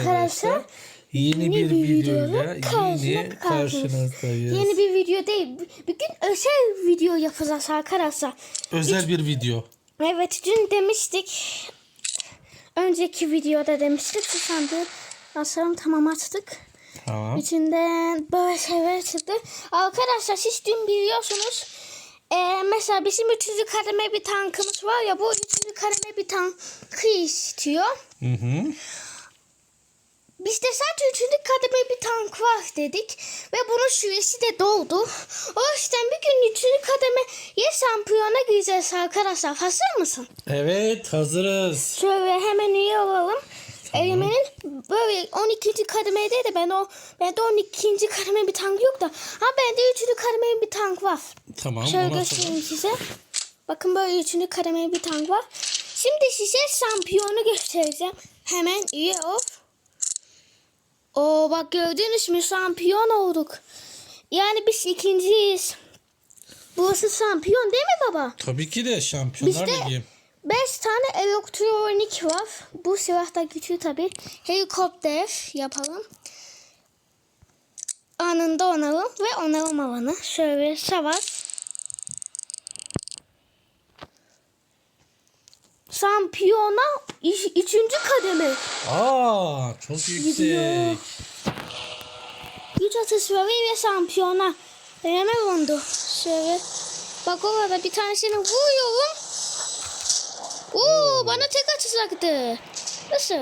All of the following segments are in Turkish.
arkadaşlar. Yeni, bir videoyla karşına- yine karşınızdayız. Yeni bir video değil. Bugün özel video yapacağız arkadaşlar. Özel bir video. Evet dün demiştik. Önceki videoda demiştik. Şu sandığı asalım tamam açtık. Tamam. İçinden böyle şeyler çıktı. Arkadaşlar siz dün biliyorsunuz. eee, mesela bizim üçüncü kademe bir tankımız var ya bu üçüncü kademe bir tankı istiyor. Hı hı. Bizde sadece üçüncü kademe bir tank var dedik. Ve bunun süresi de doldu. O yüzden bir gün üçüncü kademeye şampiyona gireceğiz arkadaşlar. Hazır mısın? Evet hazırız. Şöyle hemen üye olalım. Elimenin böyle 12. kademede de ben o bende 12. kademe bir tank yok da ha bende 3. kademe bir tank var. Tamam. Şöyle göstereyim size. Bakın böyle 3. kademe bir tank var. Şimdi size şampiyonu göstereceğim. Hemen üye ol. Oo bak gördünüz mü şampiyon olduk. Yani biz ikinciyiz. Burası şampiyon değil mi baba? Tabii ki de Şampiyonlar Bizde- Ligi. 5 tane elektronik var. Bu silah da güçlü tabi. Helikopter yapalım. Anında onalım ve onalım alanı. Şöyle savaş. Şampiyona iş- üçüncü kademe. Aa çok Gidiyor. yüksek. Güç atışları ve şampiyona. Deneme oldu. Şöyle. Bak orada bir tanesini vuruyorum. Oo, bana tek atacaktı. Nasıl? Ne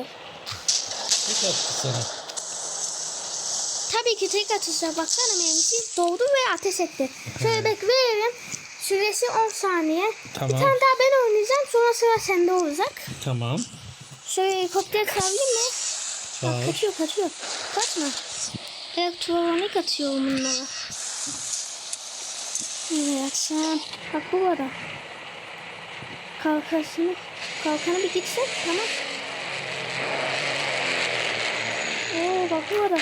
yaptı sana? Tabii ki tek atışa baksana mermisi doldu ve ateş etti. Şöyle bekleyelim. Süresi 10 saniye. Tamam. Bir tane daha ben oynayacağım sonra sıra sende olacak. Tamam. Şöyle helikopter çağırayım mı? Bak Çağır. kaçıyor kaçıyor. Kaçma. Elektronik atıyor bunlara. Evet sen. Bak bu arada. Kalkasını. Kalkanı bir gitsek tamam. Oo bak bu arada.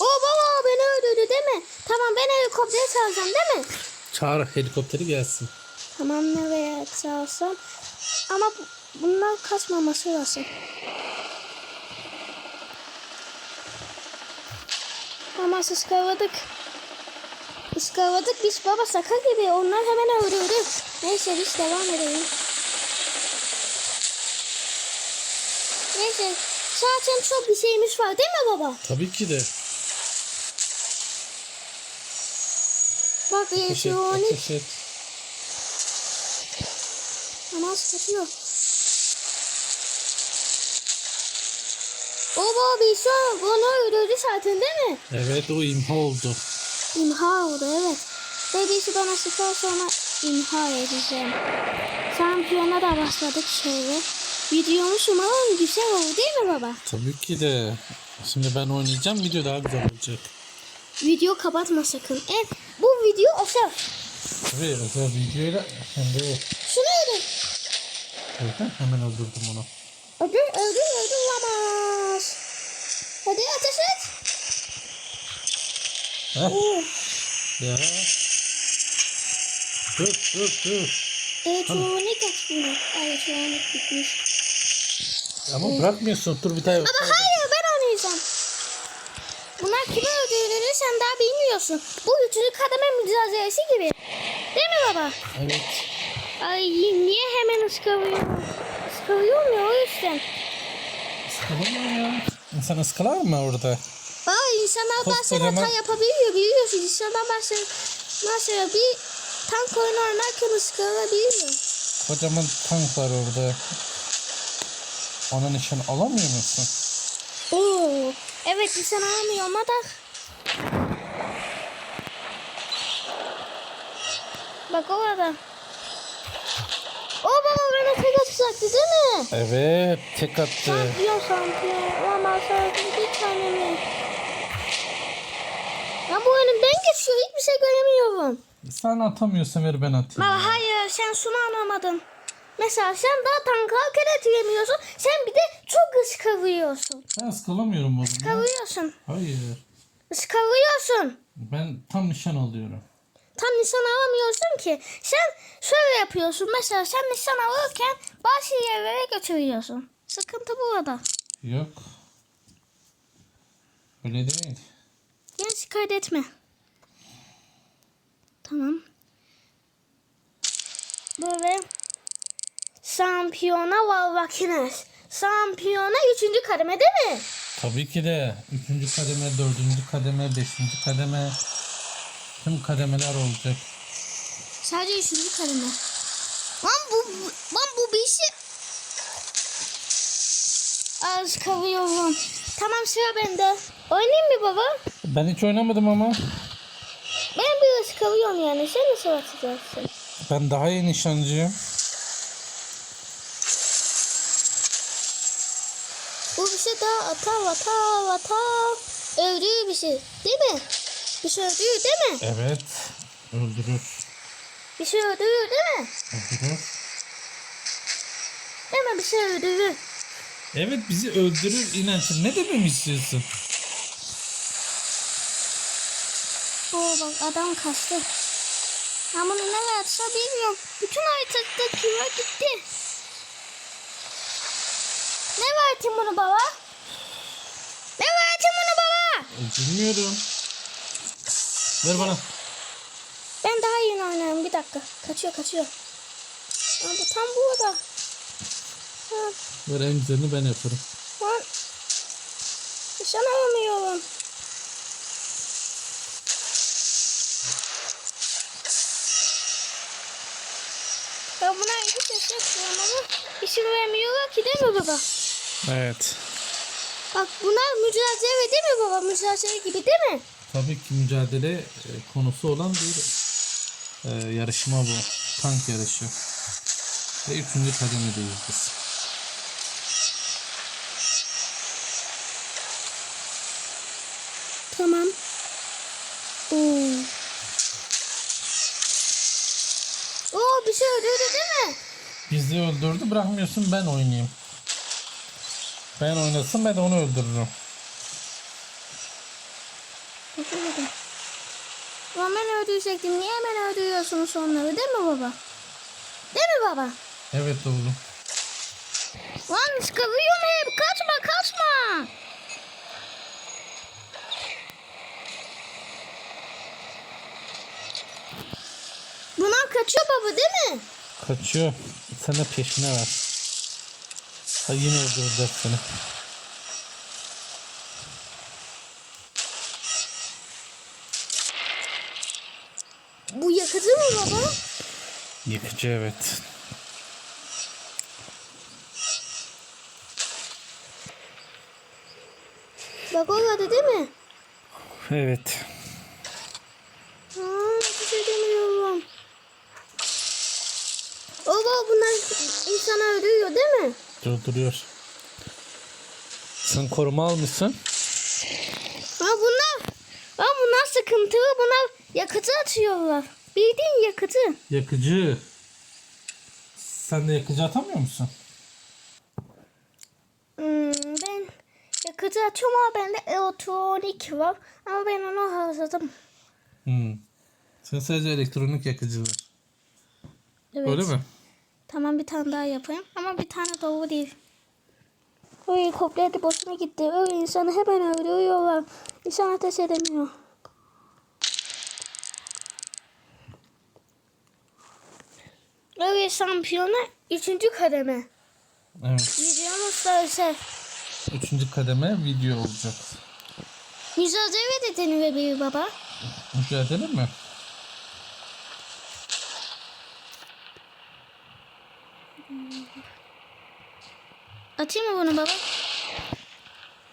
Oo baba beni öldürdü değil mi? Tamam ben helikoptere çağıracağım değil mi? Çağır helikopteri gelsin. Tamam nereye çağırsam. Ama bu- bunlar kaçmaması lazım. Ama ıskaladık. Iskaladık biz baba saka gibi. Onlar hemen öldürdü. Neyse biz devam edelim. Neyse. Zaten çok bir şeyimiz var değil mi baba? Tabii ki de. Bak et. Ama sıkıyor. O baba şu an bunu öldürdü zaten değil mi? Evet o imha oldu. İmha oldu evet. Ve birisi bana sıkar sonra imha edeceğim. Şampiyona da başladık şöyle. Videomuz umarım güzel oldu değil mi baba? Tabii ki de. Şimdi ben oynayacağım video daha güzel olacak. Video kapatma sakın. Evet video özel. Tabii özel videoyla hem de Şunu öldür. Zaten hemen öldürdüm onu. Öldür öldür öldür olamaz. Hadi ateş et. Heh, Oo. ya. Dur dur dur. Elektronik açmıyor. Elektronik bitmiş. Ama bırakmıyorsun. Dur bir tane. Ama hayır ben oynayacağım. Bunlar kimi öldürdüğünü sen daha bilmiyorsun. Bu üçüncü kademe mücadelesi gibi. Değil mi baba? Evet. Ay niye hemen ıskalıyor? Iskalıyor mu o yüzden? Mı ya? İnsan ıskalar mı orada? Ay insanlar bazen hata yapabiliyor biliyorsun. İnsanlar bazen mesela bir tank oyunu oynarken ıskalabiliyor. Kocaman tank var orada. Ona nişan alamıyor musun? Oo. Evet insan alamıyor ama da. Bak orada. O baba bana tek atacaktı değil mi? Evet. Tek attı. Şampiyon şampiyon. Ama sadece bir tane mi? Ya bu önümden geçiyor. Hiçbir şey göremiyorum. Sen atamıyorsan ver ben atayım. Baba hayır sen şunu anlamadın. Mesela sen daha tank hareket edemiyorsun. Sen bir de çok ıskavuyorsun. Ben ıskalamıyorum ya. Iskavuyorsun. Hayır. Iskavuyorsun. Ben tam nişan alıyorum. Tam nişan alamıyorsun ki. Sen şöyle yapıyorsun. Mesela sen nişan alırken bazı yerlere götürüyorsun. Sıkıntı burada. Yok. Öyle değil. Yani şikayet etme. Tamam. Böyle şampiyona var makines. Şampiyona üçüncü kademe değil mi? Tabii ki de. Üçüncü kademe, dördüncü kademe, beşinci kademe. Tüm kademeler olacak. Sadece üçüncü kademe. Lan bu, bu- lan bu bir şey. Az kavuyorum. Tamam sıra bende. Oynayayım mı baba? Ben hiç oynamadım ama. Ben biraz kavuyorum yani. Sen nasıl atacaksın? Ben daha iyi nişancıyım. Bu bir şey daha atar atar atar. Öldürür bir şey. Değil mi? Bir şey öldürür değil mi? Evet. Öldürür. Bir şey öldürür değil mi? Öldürür. Değil mi? Bir şey öldürür. Evet bizi öldürür inançım. Ne dememi istiyorsun? Oo bak adam kaçtı. Ben bunu nereye atsa bilmiyorum. Bütün haritadakiler gitti. Ne var bunu baba? Ne var bunu baba? Bilmiyorum. Ver bana. Ben daha iyi oynarım. Bir dakika. Kaçıyor kaçıyor. Aa, bu tam burada. Ha, Ver en güzelini ben yaparım. lan. Nişan alamıyorum. Ya buna ses yapıyorum ama işim vermiyorlar ki değil mi baba? Evet. Bak bunlar mücadele değil mi baba? Mücadele gibi değil mi? Tabii ki mücadele e, konusu olan bir e, yarışma bu. Tank yarışı. Ve üçüncü kademedeyiz biz. Tamam. Oo. Oo bir şey öldürdü değil mi? Bizi öldürdü bırakmıyorsun ben oynayayım. Ben oynasın ben de onu öldürürüm. Bakamadım. Ama ben öldürecektim. Niye hemen öldürüyorsunuz onları değil mi baba? Değil mi baba? Evet oğlum. Lan sıkılıyorum hep. Kaçma kaçma. Bunlar kaçıyor baba değil mi? Kaçıyor. De peşine ver. Ha yine öldürdüler seni. Bu yakıcı mı baba? Yıkıcı evet. Bak orada değil mi? Evet. Aa, bir şey demiyorum. Baba bunlar insanı öldürüyor değil mi? Durduruyor. Sen koruma almışsın. Ha bunlar, ha bunlar sıkıntılı. Bunlar yakıtı atıyorlar. Bildiğin yakıtı. Yakıcı. Sen de yakıcı atamıyor musun? Hmm, ben yakıtı atıyorum ama bende elektronik var. Ama ben onu harcadım. Hmm. Sen sadece elektronik yakıcılar. Evet. Öyle mi? Tamam bir tane daha yapayım. Ama bir tane doğru değil. O helikopter de boşuna gitti. Öyle insanı hemen öldürüyorlar. İnsan ateş edemiyor. Öyle şampiyona üçüncü kademe. Evet. Videomuz da ise Üçüncü kademe video olacak. mücadele de denilebilir baba. Mücadele mi? Atayım mı bunu baba?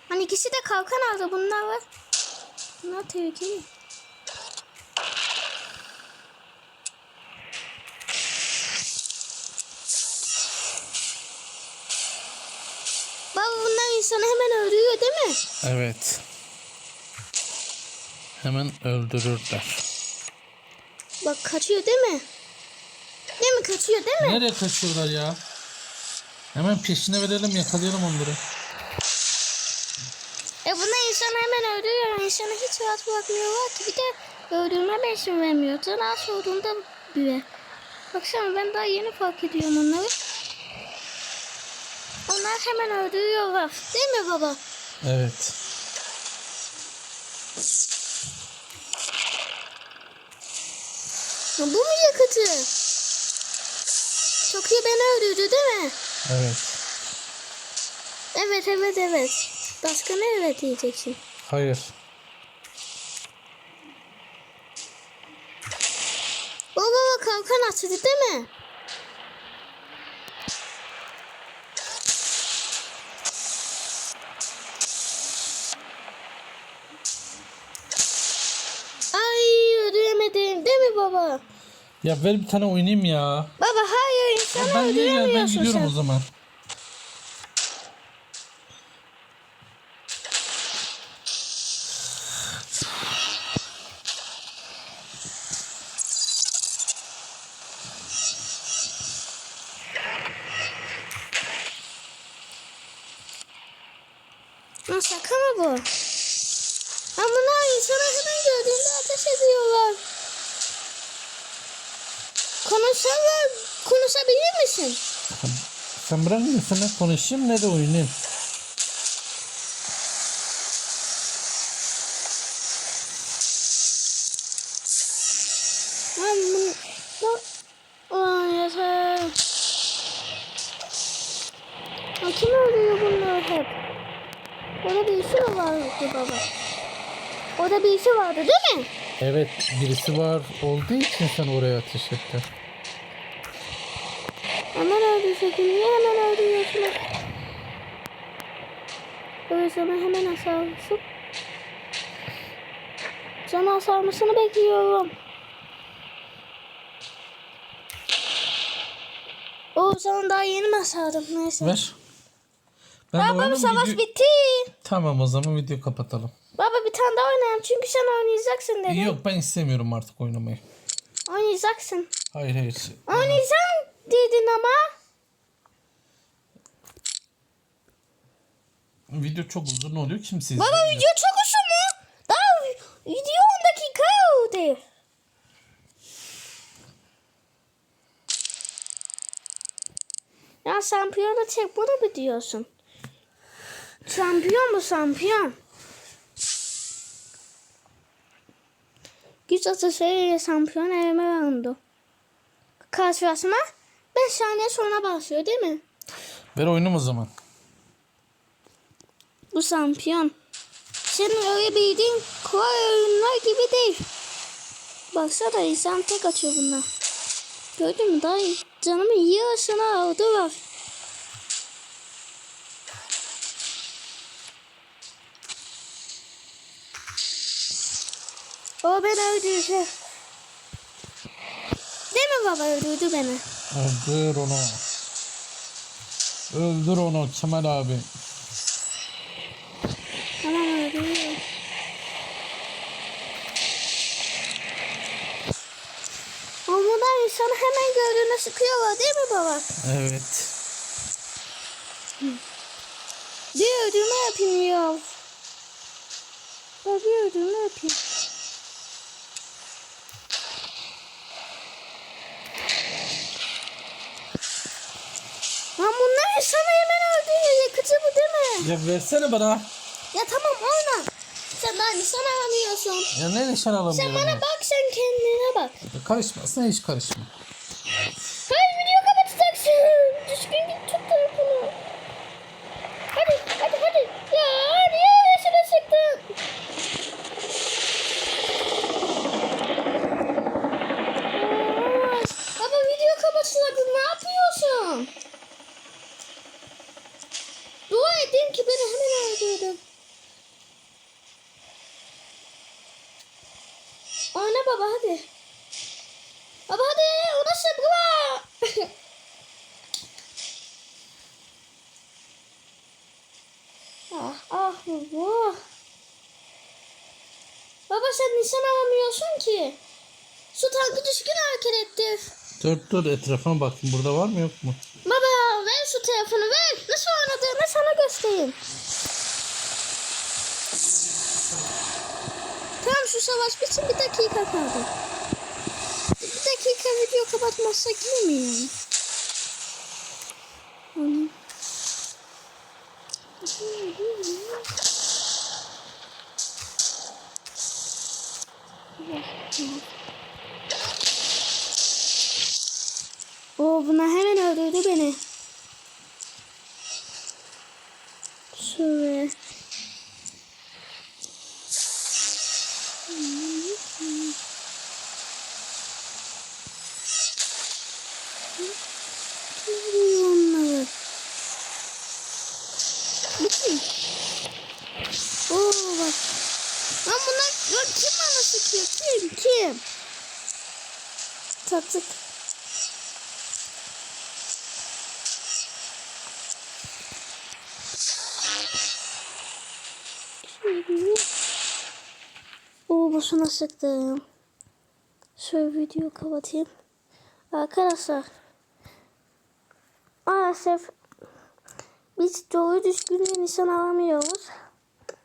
Hani ikisi de kalkan aldı bunlar var. Bunlar tehlikeli. Baba insanı hemen öldürüyor değil mi? Evet. Hemen öldürürler. Bak kaçıyor değil mi? Değil mi kaçıyor değil mi? Nereye kaçıyorlar ya? Hemen peşine verelim yakalayalım onları. E bunlar insanı hemen öldürüyor. İnsanı hiç rahat bırakmıyorlar ki. Bir de öldürme izin vermiyor. Sana sorduğunda bile. Baksana ben daha yeni fark ediyorum onları. Onlar hemen öldürüyorlar. Değil mi baba? Evet. Bu mu yakıtı? Çok iyi beni öldürdü değil mi? Evet. Evet evet evet. Başka ne evet diyeceksin? Hayır. Baba baba kalkan açtı değil mi? Ay öldüremedim değil mi baba? Ya ver bir tane oynayayım ya. Baba hayır insanı ben ya ben öldüremiyorsun gidiyorum sen. o zaman. Ha, şaka mı bu? Ama bunlar insana hemen gördüğünde ateş ediyorlar. Konuşanlar konuşabilir misin? Sen bırak ne sana konuşayım ne de oynayayım. Ben bunu... Aa yeter. Ha, kim öldürüyor bunları hep? Orada birisi mi vardı baba? Orada birisi vardı değil mi? Evet birisi var olduğu için sen oraya ateş ettin. Hemen öldürecektim. Niye hemen öldürüyorsunuz? Öyleyse hemen asarmışsın. Sana asarmasını bekliyorum. O zaman daha yeni mi asardım neyse. Ver. Ben Baba bu savaş video- bitti. Tamam o zaman video kapatalım. Baba bir tane daha oynayalım çünkü sen oynayacaksın dedin. Yok ben istemiyorum artık oynamayı. Oynayacaksın. Hayır hayır. Oynayacağım dedin ama. Video çok uzun oluyor kimse Baba izlemiyor. video çok uzun mu? Daha video 10 dakika oldu. Ya şampiyonu çek bunu mu diyorsun? Şampiyon mu şampiyon? Güç atışlarıyla şampiyon elime alındı. Karşılaşma 5 saniye sonra başlıyor değil mi? Ver oynayayım o zaman. Bu şampiyon. Senin öyle bildiğin kolay oyunlar gibi değil. Baksana insan tek atıyor bunlar. Gördün mü dayı? Canımın yarısını aldılar. O beni öldürecek. Değil mi baba öldürdü beni? Öldür onu. Öldür onu Kemal abi. Tamam öldürüyor. Ama bunlar insanı hemen gördüğünde sıkıyorlar değil mi baba? Evet. Bir ödülme yapayım ya. Ben bir ödülme yapayım. Lan bunlar insanı hemen öldürüyor. Yakıcı bu değil mi? Ya versene bana. Ya tamam oyna. Sen daha nişan alamıyorsun. Ya ne nişan Sen alamıyorum bana ya. bak sen kendine bak. Ya Karışma sen hiç karışma. Hayır video kapatacaksın. Düzgün git tut telefonu. Hadi hadi hadi. Ya niye öylesine sıktın? Aa, Baba video kapatacaktın ne yapıyorsun? Dua edeyim ki beni hemen öldürdün. Oyna baba hadi. Baba hadi ona sıkma. ah ah baba. Baba sen nişan alamıyorsun ki. Su tankı düzgün hareket etti. Dur dur etrafına bakayım burada var mı yok mu? Baba ver şu telefonu ver. Nasıl oynadığını sana göstereyim. Tamam şu savaş bitsin bir dakika kaldı. Bir dakika video kapatmazsak iyi mi? Hı. Oo bunlar hemen öldürdü beni. Şöyle. Onları. Bakın. Oo bak. Lan bunlar ya kim bana sıkıyor? Kim? Kim? Taktık. Oo boşuna sıktım. Şöyle videoyu kapatayım. Arkadaşlar. Maalesef biz doğru düzgün insan alamıyoruz.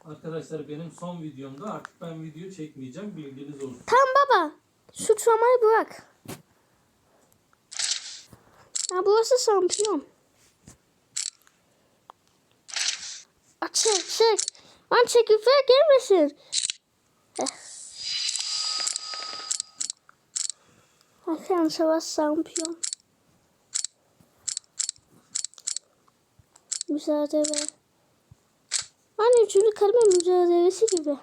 Arkadaşlar benim son videomda artık ben video çekmeyeceğim bilginiz olsun. Tamam baba. Suçlamayı bırak. Ya burası şampiyon. Aa, çek. Lan çekirdeğe gelmesin. Heh. Hakan savaş şampiyon. Mücadele. Hani üçüncü kaleme mücadelesi gibi.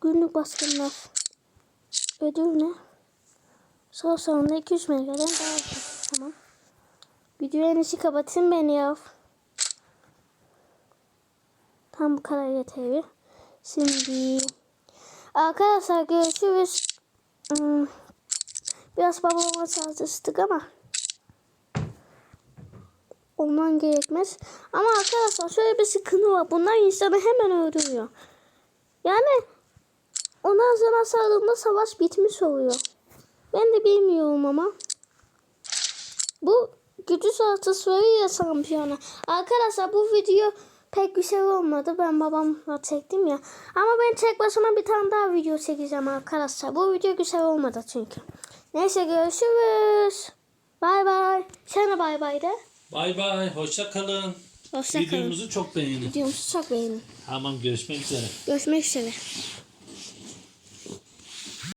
Günlük baskınlar. Ödül ne? Sol sonunda 200 megadan daha az. Tamam. Videoyu en iyisi kapatın beni ya. Tam bu kadar yeterli. Şimdi arkadaşlar görüşürüz. Hmm, Biraz babama çalıştık ama ondan gerekmez. Ama arkadaşlar şöyle bir sıkıntı var. Bunlar insanı hemen öldürüyor. Yani ondan sonra sağlığında savaş bitmiş oluyor. Ben de bilmiyorum ama. Bu gücü salatası ya şampiyona. Arkadaşlar bu video pek güzel olmadı. Ben babamla çektim ya. Ama ben tek başıma bir tane daha video çekeceğim arkadaşlar. Bu video güzel olmadı çünkü. Neyse görüşürüz. Bay bay. Sen de bay bay de. Bay bay hoşça kalın. Hoşça kalın. Videomuzu çok beğenin. Videomuzu çok beğenin. Tamam görüşmek üzere. Görüşmek üzere.